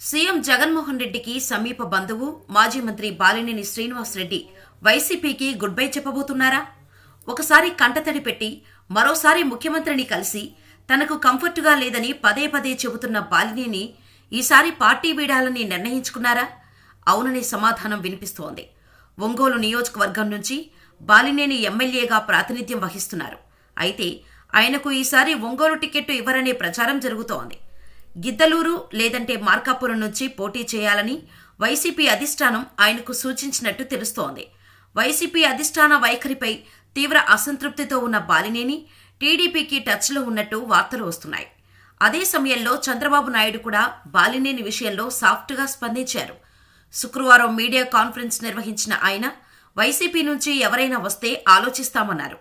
CM Jaganmohan రెడ్డికి సమీప బంధువు మాజీ మంత్రి బాలినేని శ్రీనివాసరెడ్డి వైసీపీకి గుడ్ బై చెప్పబోతున్నారా? ఒకసారి కంటతడి పెట్టి మరోసారి ముఖ్యమంత్రిని కలిసి తనకు కంఫర్టుగా లేదని పదే పదే చెబుతున్న బాలినేని ఈసారి పార్టీ వీడాలని నిర్ణయించుకున్నారా? అవుననే సమాధానం వినిపిస్తోంది. ఒంగోలు నియోజకవర్గం నుంచి బాలినేని ఎమ్మెల్యేగా ప్రాతినిధ్యం వహిస్తున్నారు. అయితే ఆయనకు ఈసారి ఒంగోలు టికెట్టు ఇవ్వరనే ప్రచారం జరుగుతోంది. గిద్దలూరు లేదంటే మార్కాపురం నుంచి పోటీ చేయాలని వైసీపీ అధిష్టానం ఆయనకు సూచించినట్టు తెలుస్తోంది. వైసీపీ అధిష్టాన వైఖరిపై తీవ్ర అసంతృప్తితో ఉన్న బాలినేని టీడీపీకి టచ్లో ఉన్నట్టు వార్తలు వస్తున్నాయి. అదే సమయంలో చంద్రబాబు నాయుడు కూడా బాలినేని విషయంలో సాఫ్ట్గా స్పందించారు. శుక్రవారం మీడియా కాన్ఫరెన్స్ నిర్వహించిన ఆయన వైసీపీ నుంచి ఎవరైనా వస్తే ఆలోచిస్తామన్నారు.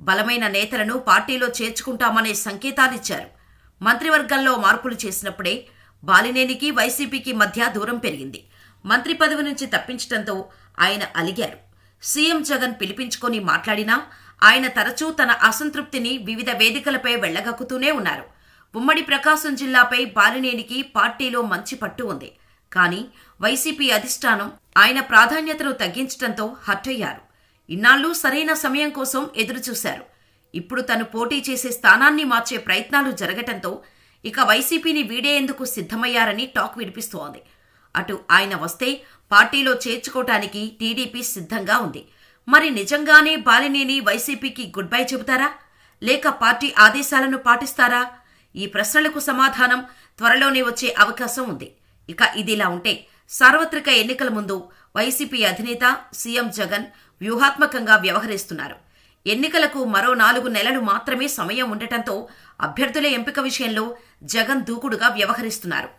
బలమైన నేతలను పార్టీలో చేర్చుకుంటామనే సంకేతాలిచ్చారు మంత్రివర్గంలో మార్పులు చేసినప్పుడే బాలినేనికి వైసీపీకి మధ్య దూరం పెరిగింది. మంత్రి పదవి నుంచి తప్పించడంతో ఆయన అలిగారు. సీఎం జగన్ పిలిపించుకొని మాట్లాడినా ఆయన తరచూ తన అసంతృప్తిని వివిధ వేదికలపై వెళ్ళగక్కుతూనే ఉన్నారు. ఉమ్మడి ప్రకాశం జిల్లాపై బాలినేనికి పార్టీలో మంచి పట్టు ఉంది. కానీ వైసీపీ అధిష్టానం ఆయన ప్రాధాన్యతను తగ్గించడంతో హర్టయ్యారు ఇన్నాళ్ళు సరైన సమయం కోసం ఎదురుచూశారు. ఇప్పుడు తను పోటీ చేసే స్థానాన్ని మార్చే ప్రయత్నాలు జరగటంతో ఇక వైసీపీని వీడేందుకు సిద్ధమయ్యారని టాక్ వినిపిస్తోంది. అటు ఆయన వస్తే పార్టీలో చేర్చుకోవటానికి టీడీపీ సిద్ధంగా ఉంది. మరి నిజంగానే బాలినేని వైసీపీకి గుడ్ బై చెబుతారా? లేక పార్టీ ఆదేశాలను పాటిస్తారా? ఈ ప్రశ్నలకు సమాధానం త్వరలోనే వచ్చే అవకాశం ఉంది. ఇక ఇదిలా ఉంటే సార్వత్రిక ఎన్నికల ముందు వైసీపీ అధినేత సీఎం జగన్ వ్యూహాత్మకంగా వ్యవహరిస్తున్నారు. ఎన్నికలకు మరో నాలుగు నెలలు మాత్రమే సమయం ఉండటంతో అభ్యర్థుల ఎంపిక విషయంలో జగన్ దూకుడుగా వ్యవహరిస్తున్నారు.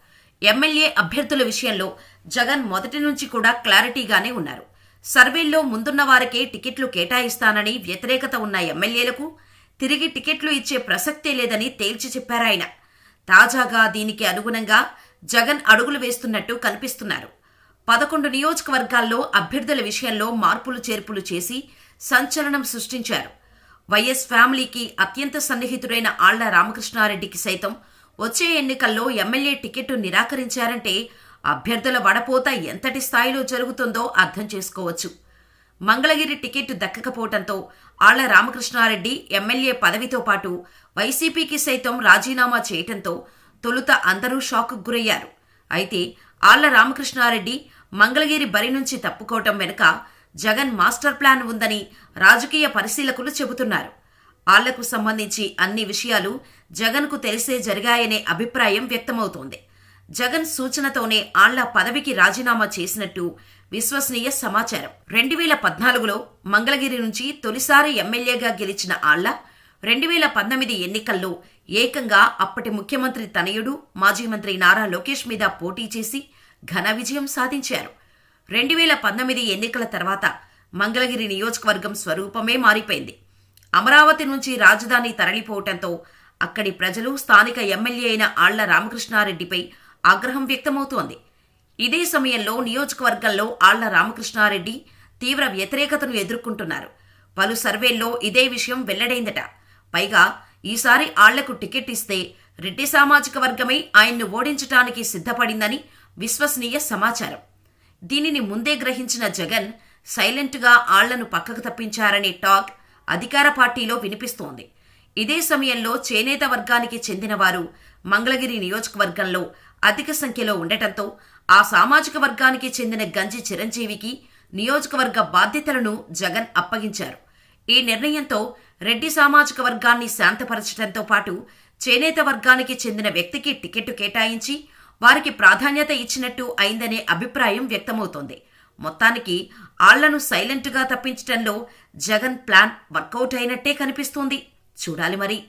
ఎమ్మెల్యే అభ్యర్థుల విషయంలో జగన్ మొదటి నుంచి కూడా క్లారిటీగానే ఉన్నారు. సర్వేల్లో ముందున్న వారికే టికెట్లు కేటాయిస్తానని వ్యతిరేకత ఉన్న ఎమ్మెల్యేలకు తిరిగి టికెట్లు ఇచ్చే ప్రసక్తే లేదని తేల్చి చెప్పారాయన. తాజాగా దీనికి అనుగుణంగా జగన్ అడుగులు వేస్తున్నట్టు కనిపిస్తున్నారు. పదకొండు నియోజకవర్గాల్లో అభ్యర్థుల విషయంలో మార్పులు చేర్పులు చేసి సంచలనం సృష్టించారు. వైఎస్ ఫ్యామిలీకి అత్యంత సన్నిహితుడైన ఆళ్ళ రామకృష్ణారెడ్డికి సైతం వచ్చే ఎన్నికల్లో ఎమ్మెల్యే టికెట్ నిరాకరించారంటే అభ్యర్థుల వడపోత ఎంతటి స్థాయిలో జరుగుతుందో అర్థం చేసుకోవచ్చు. మంగళగిరి టికెట్ దక్కకపోవడంతో ఆళ్ళ రామకృష్ణారెడ్డి ఎమ్మెల్యే పదవితో పాటు వైసీపీకి సైతం రాజీనామా చేయటంతో తొలుత అందరూ షాక్కు గురయ్యారు. అయితే ఆళ్ళ రామకృష్ణారెడ్డి మంగళగిరి బరి నుంచి తప్పుకోవటం వెనుక జగన్ మాస్టర్ ప్లాన్ ఉందని రాజకీయ పరిశీలకులు చెబుతున్నారు. ఆళ్ళకు సంబంధించి అన్ని విషయాలు జగన్కు తెలిసే జరిగాయనే అభిప్రాయం వ్యక్తమవుతోంది. జగన్ సూచనతోనే ఆళ్ళ పదవికి రాజీనామా చేసినట్టు విశ్వసనీయ సమాచారం. రెండు వేల పద్నాలుగులో మంగళగిరి నుంచి తొలిసారి ఎమ్మెల్యేగా గెలిచిన ఆళ్ళ రెండు వేల పంతొమ్మిది ఎన్నికల్లో ఏకంగా అప్పటి ముఖ్యమంత్రి తనయుడు మాజీ మంత్రి నారా లోకేష్ మీద పోటీ చేసి ఘన విజయం సాధించారు. రెండు వేల పంతొమ్మిది ఎన్నికల తర్వాత మంగళగిరి నియోజకవర్గం స్వరూపమే మారిపోయింది. అమరావతి నుంచి రాజధాని తరలిపోవటంతో అక్కడి ప్రజలు స్థానిక ఎమ్మెల్యే అయిన ఆళ్ళ రామకృష్ణారెడ్డిపై ఆగ్రహం వ్యక్తమవుతోంది. ఇదే సమయంలో నియోజకవర్గంలో ఆళ్ళ రామకృష్ణారెడ్డి తీవ్ర వ్యతిరేకతను ఎదుర్కొంటున్నారు. పలు సర్వేల్లో ఇదే విషయం వెల్లడైందట. పైగా ఈసారి ఆళ్ళకు టికెట్ ఇస్తే రెడ్డి సామాజిక వర్గమే ఆయన్ను ఓడించటానికి సిద్ధపడిందని విశ్వసనీయ సమాచారం. దీనిని ముందే గ్రహించిన జగన్ సైలెంట్గా ఆళ్ళను పక్కకు తప్పించారనే టాక్ అధికార పార్టీలో వినిపిస్తోంది. ఇదే సమయంలో చేనేత వర్గానికి చెందినవారు మంగళగిరి నియోజకవర్గంలో అధిక సంఖ్యలో ఉండటంతో ఆ సామాజిక వర్గానికి చెందిన గంజి చిరంజీవికి నియోజకవర్గ బాధ్యతలను జగన్ అప్పగించారు. ఈ నిర్ణయంతో రెడ్డి సామాజిక వర్గాన్ని శాంతపరచడంతో పాటు చేనేత వర్గానికి చెందిన వ్యక్తికి టికెట్టు కేటాయించి వారికి ప్రాధాన్యత ఇచ్చినట్టు అయిందనే అభిప్రాయం వ్యక్తమవుతోంది. మొత్తానికి ఆళ్ళను సైలెంట్గా తప్పించటంలో జగన్ ప్లాన్ వర్కౌట్ అయినట్టే కనిపిస్తోంది. చూడాలి మరి.